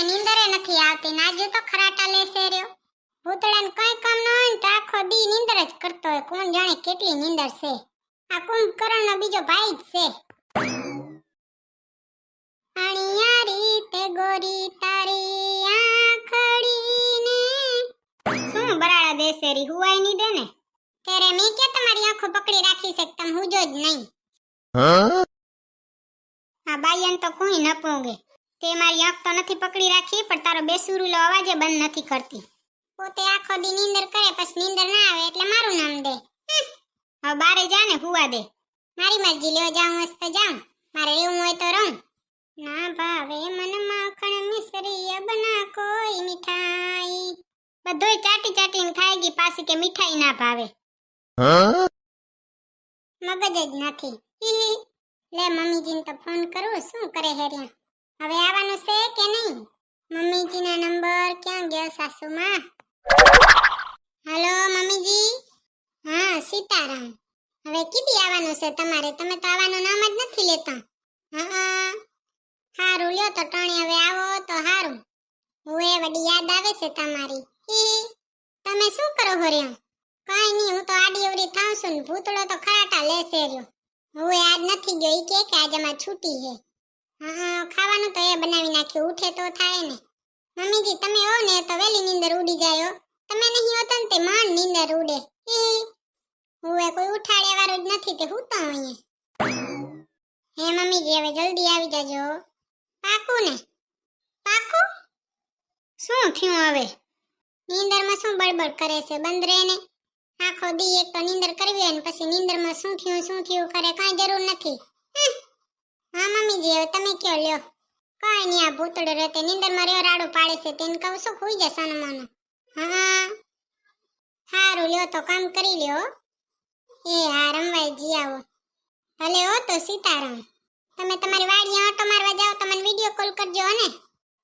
મને નીંદરે નથી આવતી નાજુ તો ખરાટા લેશે રહ્યો. ભૂતળાને કઈ કામ ન હોય ને તો આખો દી નીંદર જ કરતો હોય. કોણ જાણે કેટલી નીંદર છે? આ કુંભકર્ણનો બીજો ભાઈ જ છે. ગોરી તારી આંખડીને. શું બરાડા દેસેરી હુવાયની દે ને ત્યારે મેં કે તમારી આંખો પકડી રાખી છે તમે હુજો જ નહીં? આ બાયન તો કોઈ ન પોંગે. તે મારી આંખ તો નથી પકડી રાખી, પણ તારો બેસુરુલો અવાજે બંધ નથી કરતી. પોતે આખો દી નીંદર કરે, પછી નીંદર ના આવે એટલે મારું નામ દે. હવે બારે જા ને, હુવા દે. મારી મરજી લેવા જાઉં હશે તો જાઉં. મારે એવું હોય તો રહું. ના ભાવે મન માખણ મિસરી બના કોઈ મીઠાઈ. બધોય ચાટી ચાટીને ખાઈ ગઈ, પાછી કે મીઠાઈ ના ભાવે. મગજ જ નથી. લે મમ્મીજીને તો ફોન કરું, શું કરે હેરિયા હવે આવવાનું છે કે નહીં? મમ્મીજીના નંબર ક્યાં ગયો સાસુમાં? હલો, મમ્મીજી? હા, સીતારામ. હવે કીધી આવવાનું છે તમારે? તમે તો આવવાનું નામ જ નથી લેતા. હા સારું લ્યો તો ટણી હવે આવો તો હારું. હું વડી યાદ આવે છે તમારી. હી તમે શું કરો હર્યા કઈ નહીં, હું તો આડી અવડી થાઉં છું ભૂતળો તો ખરાટા લેશે રહ્યો. હું આજ નથી ગયો, ઈ કે આજ આજે છૂટી છે. હા ખાવાનું તો એ બનાવી નાખ્યું. ઉઠે તો થાય ને. મમ્મીજી, તમે હો ને, તો વેલી નીંદર ઉડી જાય તમે નહીં હોતો ને, તે માંડ નીંદર ઉડે. હું એ કોઈ ઉઠાડે વાળું જ નથી, તે હું તો અહીંયા. હે, મમ્મીજી, હવે જલ્દી આવી જાજો પાકું ને? પાકું? શું થયું હવે? નીંદરમાં શું બળબડ કરે છે? બંધ રહે ને? આખો દી એક તો નીંદર કરવી હોય ને, પછી નીંદરમાં શું થયું શું થયું કરે કાંઈ જરૂર નથી. હા મમ્મીજી હવે તમે કયો લ્યો. કઈ નહીં, આ ભૂતડો રહેતે નિંદરમાં રહ્યો, રાડો પાડે છે તેને કહું છું ખોઈ જશે સનમાનો. હા સારું લ્યો તો કામ કરી લ્યો એ, હા, રમવાય, જી આવો. ભલે હો તો સીતારામ. તમે તમારી વાડીએ ઓટો મારવા જાઓ, તો મને વીડિયો કોલ કરજો ને.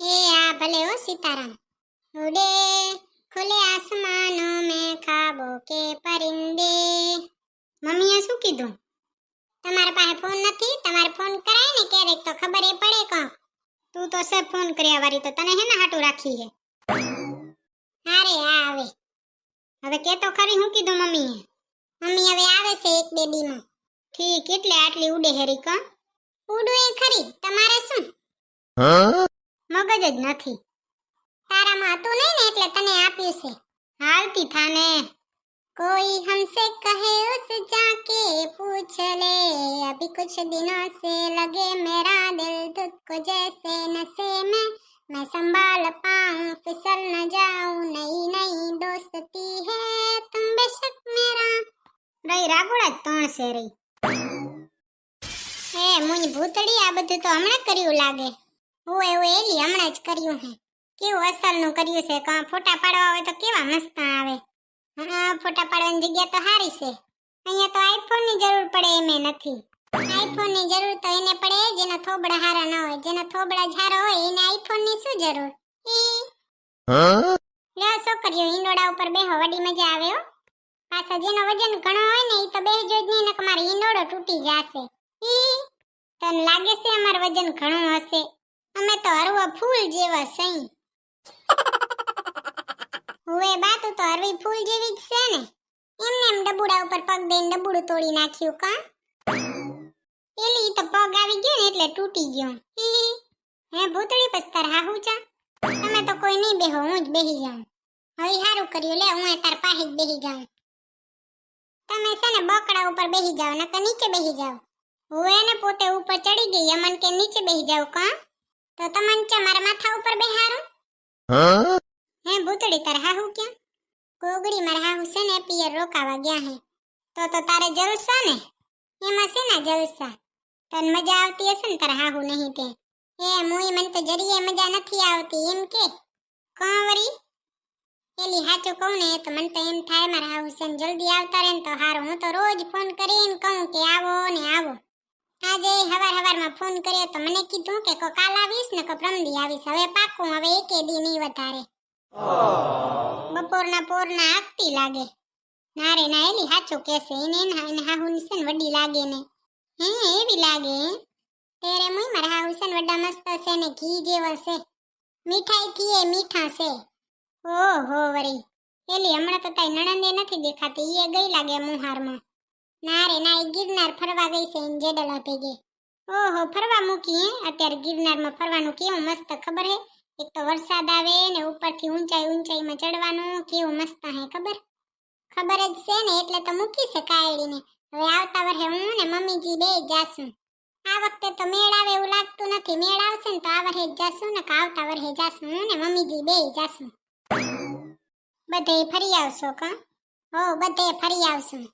એ, હા, ભલે હો, સીતારામ. ઉડે ખુલે આસમાનો મેં ખાબો કે પરિંદે. મમ્મીએ શું કીધું? તમારા પાસે ફોન નથી, તમારે ફોન કરાય ને ક્યારેક તો ખબર એ પડે કો તું તો સે ફોન કર્યા વારી તો તને હેના હાટું રાખી હે. હારે આ આવે. હવે કે તો ખરી, હું કીધું મમ્મીએ? મમ્મી હવે આવે છે એક બે દીમાં ઠીક, એટલે આટલી ઉડે હેરી કો ઉડું એ ખરી, તમારે શું? મગજ જ નથી. તારામાં હતું નહીં ને એટલે તને આપ્યું છે. હાલતી થાને. कोई हमसे कहे उस जाके पूछ ले अभी कुछ दिनों से लगे मेरा दिल तुझको जैसे नशे में मैं संभाल पाऊं फिसल न जाऊं नई नई दोस्ती है तुम बेशक मेरा રહી રાગોડા જ ત્રણ છે રહી હે મુની ભૂતડી આ બધું તો હમણાં કર્યું લાગે હું એવું એલી હમણાં જ કર્યું હે કેવું અસલનું કર્યું છે કાં ફોટા પાડવા હોય તો કેવા મસ્ત આવે હા ફોટા પાડવાની જગ્યા તો સારી છે. અહીંયા તો આઈફોનની જરૂર પડે એમ નથી. આઈફોનની જરૂર તો એને પડે જેના થોબડા હારા ન હોય. જેના થોબડા ઝારા હોય એને આઈફોનની શું જરૂર? લ્યો છોકરીઓ હિંડોળા ઉપર બેહો વડી મજા આવે હો. પાછા જેનો વજન ઘણો હોય ને એ તો બેહજો જ નહીં નકર મારો હિંડોળો તૂટી જશે. ઈ તને લાગે છે અમાર વજન ઘણું હશે? અમે તો હરવા ફૂલ જેવા સઈ. હુએ બા તું અરવી ફૂલ જેવી જ છે ને? એમને એમ ડબુડા ઉપર પગ દઈને ડબુડું તોડી નાખ્યું કા? પેલી તો પગ આવી ગયો ને એટલે તૂટી ગયો. હી ભૂતળી પસ્તાર હાહુ ચા? તમે તો કોઈ નહીં બેહો હું જ બેહી જાઉં. હવે સારું કર્યું લે હું તાર પાસે જ બેહી જાઉં. તમે છે ને બકડા ઉપર બેહી જાઓ નકર નીચે બેહી જાઓ. હું એને પોતે ઉપર ચડી ગઈ અમન કે નીચે બેહી જાવ કા? તો તમને ચા મારા માથા ઉપર બેહારું? હે? ભૂતળી તાર હાહુ ક્યાં? કોગડી મારા હાહુ છે ને, પિયર રોકાવા ગયા હે. તો તો તારે જલસા ને? એમાં છે ને જલસા? તને મજા આવતી હશે ને તારા હાહુ નહીં તે? એ મુઈ મને તો જરીએ મજા નથી આવતી, એમ કે? કાંવરી પેલી હાચું કહું ને તો મને તો એમ થાય મારા હાહુ છે જલ્દી આવતા રહે ને તો હારું. હું તો રોજ ફોન કરીને કહું કે આવો ને આવો. આજે હવાર હવારમાં ફોન કર્યો તો મને કીધું કે કો કાલ આવીશ ને કો પ્રમદી આવીશ. હવે પાકું, હવે એકે દી નહીં વધારે. બપોરના પોરના આગતી લાગે. ના ના એલી હાચું કેસે એને એને હાહુ નિસન વડી લાગે ને. હે, એવી લાગે? તેરે મુઈ મારા હા હુસન વડા મસ્ત છે ને, ઘી જેવો છે. મીઠાઈ થી મીઠા છે. ઓહો વરી. એલી હમણાં તો તાઈ નણંદે નથી દેખાતી એ ગઈ લાગે મુહારમાં. ના રે ના એ ગિરનાર ફરવા ગઈ છે એમ જેડલા ભેગે ઓહો, ફરવા મૂકી હે? અત્યારે ગિરનારમાં ફરવાનું કેવું મસ્ત ખબર હે? એક તો વરસાદ આવે ને ઉપરથી ઊંચાઈ ઊંચાઈમાં ચડવાનું કેવું મસ્ત હે ખબર? ખબર જ છે ને, એટલે તો મૂકી છે કાયડીને હવે આવતા વર્ષે હું ને મમ્મીજી બે જાશું. આ વખતે તો મેળ આવે એવું લાગતું નથી. મેળ આવશે ને તો આ વર્ષે જાશું ને આવતા વર્ષે જાશું હું ને મમ્મીજી બે જાશું. બધે ફરી આવશો કા? હો, બધે ફરી આવશું.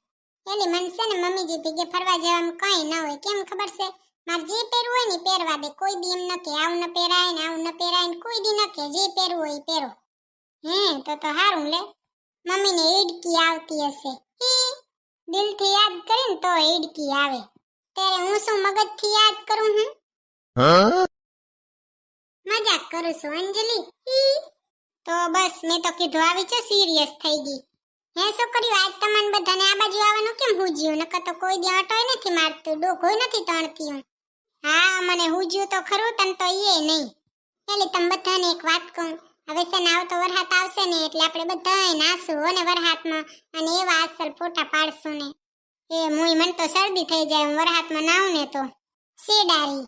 એલી મન ને મમ્મીજી ભેગે ફરવા જવાનું કઈ ન હોય. કેમ ખબર છે? મારે જે પહેરવું હોય ને પહેરવા દે. કોઈ દી એમ ન કે આવું ન પહેરાય ને આવું ન પહેરાય ને કોઈ દી ન કે જે પહેરવું હોય પહેરો. હે તો તો હારું લે. મમ્મીને ઈડકી આવતી હશે. હી દિલથી યાદ કરીને તો ઈડકી આવે. ત્યારે હું શું મગજથી યાદ કરું હું? મજાક કરું છું અંજલિ. તો બસ મેં તો કીધું આવી છે સિરિયસ થઈ ગઈ. હે છોકરીઓ આજ તમને બધાને આ બાજુ આવવાનું કેમ હુજ્યું? નકર તો કોઈ દી અટોય નથી મારતું ડોકોય નથી તણતી હું. હા, મને હુજ્યું તો ખરું, તન તો ઈએ નહીં. એટલે તમ બધાને એક વાત કહું. હવે છે ને આવતો વરહાત આવશે ને, એટલે આપણે બધાય નાસું હો ને વરહાતમાં અને એવા અસલ ફોટા પાડશું ને. એ મુય મન તો શરદી થઈ જાય, હું વરહાતમાં નાવ ને તો. શેડારી.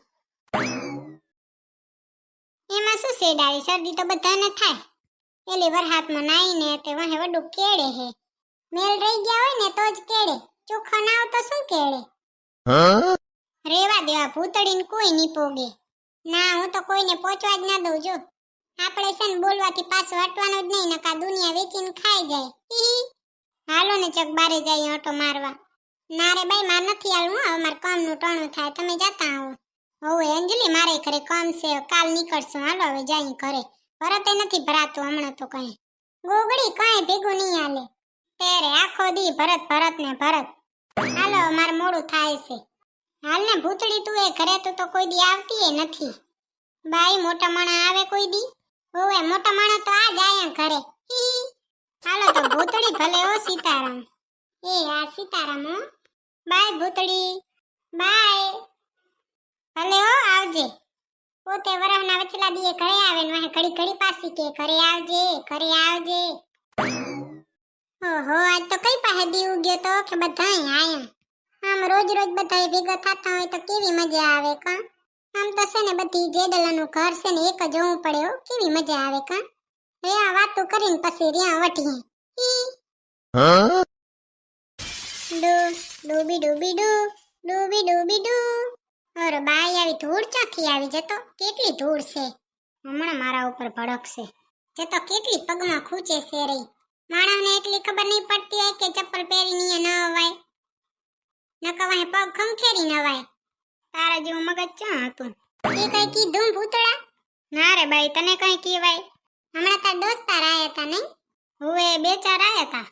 એમાં શું શેડારી? શરદી તો બધાને થાય. એટલે વરહાતમાં નાઈને તે વહે વડું કેળે હે. મેલ રહી ગયા હોય ને તો જ કેળે. ચોખ્ખા ના આવ તો શું કેળે? રેવા દેવા ભૂતડીને કોઈ નહીં પોગે. ના, હું તો કોઈને પહોંચવા જ ના દઉં, જો. આપણે છે ને બોલવાથી પાછું હટવાનું જ નહીં, નકા દુનિયા વેચીને ખાઈ જાય. હાલો ને ચક, બારે જાય ઓટો મારવા. ના રે ભાઈ માર નથી હાલવું હવે મારે કામનું ટાણું થાય, તમે જતા આવો. હવે, અંજલિ, મારે ઘરે કામ છે, કાલ નીકળશું. હાલો, હવે જાય ઘરે. ભરતે નથી ભરાતું હમણાં તો કઈ. ગોગડી કઈ ભેગું નહીં હાલે. તેરે આખો દી ભરત ભરત ને ભરત. હાલો મારે મોડું થાય છે. હાલ ને ભૂતડી તું એ ઘરે તું તો કોઈ દી આવતી નથી. બાઈ મોટા માણા આવે કોઈ દી? ઓવે, મોટા માણા તો આ જાય ઘરે. હાલો તો ભૂતડી ભલે ઓ સીતારામ. એ, આ સીતારામ હો. બાય ભૂતડી બાય. ભલે હો, આવજે. પોતે વરહના વચલા દીએ ઘરે આવે ને વાહે ઘડી ઘડી પાસી કે ઘરે આવજે ઘરે આવજે. ઓહો, આજ તો કઈ પાસે દી ઉગ્યો તો કે બધા આયા. રોજ રોજ બધા ભેગા થતા હોય તો કેવી મજા આવે કા? આમ તો છે ને બધી જેડલાનું ઘર છે ને એક જોવું પડે હો, કેવી મજા આવે કા? રહ્યા વાતો કરીને પછી રહ્યા વટીએ ડૂબી ડૂબી ડુ, ડૂબી ડૂબી ડુ. અરે બાઈ, આવી ધૂળ ચાખી આવી? જતો કેટલી ધૂળ છે? હમણાં મારા ઉપર ભડકશે. જતો કેટલી પગમાં ખૂચે છે રહી માણસને એટલી ખબર નહીં પડતી કે ચપ્પલ પહેરીને ન અવાય. નકર વાહે પગ ખંખેરી ન અવાય તારા જેવું મગજ ક્યાં હતું? એ કઈ કીધું ભૂતળા? ના રે બાઈ તને કઈ કહેવાય? હમણાં તાર દોસ્તાર આયા હતા નહીં હુએ બે ચાર આયા હતા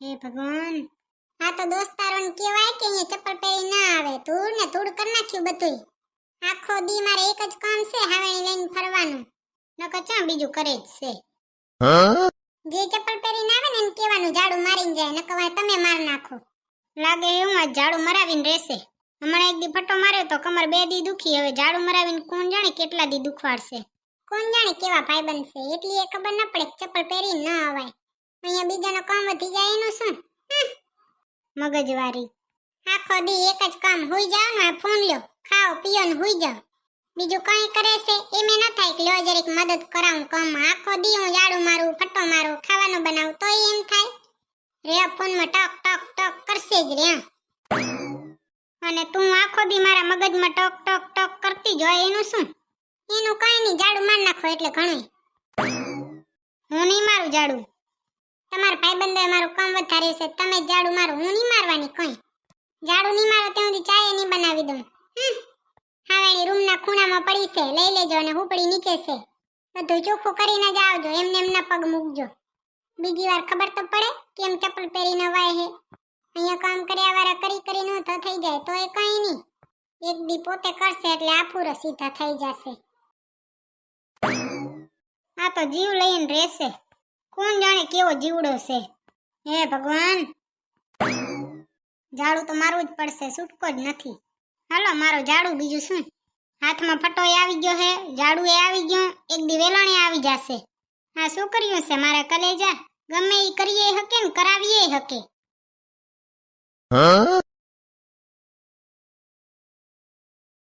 હે ભગવાન આ તો દોસ્તારોને કહેવાય કે અહીંયા ચપ્પલ પહેરી ના આવે. ધૂળ ને ધૂળ કરી નાખ્યું બધુંય. આખો દી મારે એક જ કામ છે હાવણી લઈને ફરવાનું. નકર ચા બીજું કરે જ છે? જે ચપ્પલ પહેરીને આવે ને એને કહેવાનું ઝાડુ મારીને જાય નકર તમે માર નાખો. લાગે એવું આ ઝાડુ મરાવીને રહેશે. હમણાં એક દી ફટો માર્યો તો કમર બે દી દુખી. હવે ઝાડુ મરાવીને કોણ જાણે કેટલા દી દુખવાડશે? કોણ જાણે કેવા ભાઈ છે એટલી એ ખબર ન પડે ચપ્પલ પહેરીને ન અવાય. અહીંયા બીજાનો કામ વધી જાય એનું શું? મગજવારી આખો દી એક જ કામ. હોઈ જાવ ને ફોન લ્યો. ખાઓ, પીઓ ને હોઈ જાવ બીજું કઈ કરે છે? એમે ન થાય કે લ્યો, જરીક મદદ કરાવું કામ આખો દી હું ઝાડુ મારું, ફટો મારું, ખાવાનું બનાવું તો એમ થાય. રે ફોનમાં ટક ટક ટક કરશે જ રે. અને તું આખો દી મારા મગજમાં ટક ટક ટક કરતી જ હોય, એનું શું? એનું કઈ નહીં ઝાડુ માર નાખો એટલે ઘણું હું નહીં મારું ઝાડુ તમારા ભાઈબંધોએ મારું કામ વધાર્યું છે, તમે જ ઝાડુ મારો, હું નહીં મારવાની કઈ. ઝાડુ નહીં મારો, ત્યાં સુધી ચાય નહીં બનાવી દઉં. હમ. હાવેણી રૂમના ખૂણામાં પડી છે, લઈ લેજો અને હુપડી નીચે છે. બધું ચોખ્ખું કરીને જ આવજો, એમને એમના પગ મૂકજો. બીજી વાર ખબર તો પડે કેમ ચપ્પલ પહેરીને વાય હે. અહીંયા કામ કર્યા વાળા કરી કરીને તો થઈ જાય તો એ કઈ નહીં. એક દી પોતે કરશે એટલે આફુરો સીધા થઈ જશે. આ તો જીવ લઈને રહેશે. કોણ જાણે કેવો જીવડો છે? હે ભગવાન! ઝાડુ તો મારવું જ પડશે, છૂટકો જ નથી. હાલો, મારો ઝાડુ, બીજું શું? હાથમાં ફટોય આવી ગયો હે ઝાડુ એ આવી ગયો, એક દી વેલણે આવી જશે. આ છોકરીઓ છે મારા કલેજા. ગમે ઈ કરીએ હકે ને કરાવીએ હકે.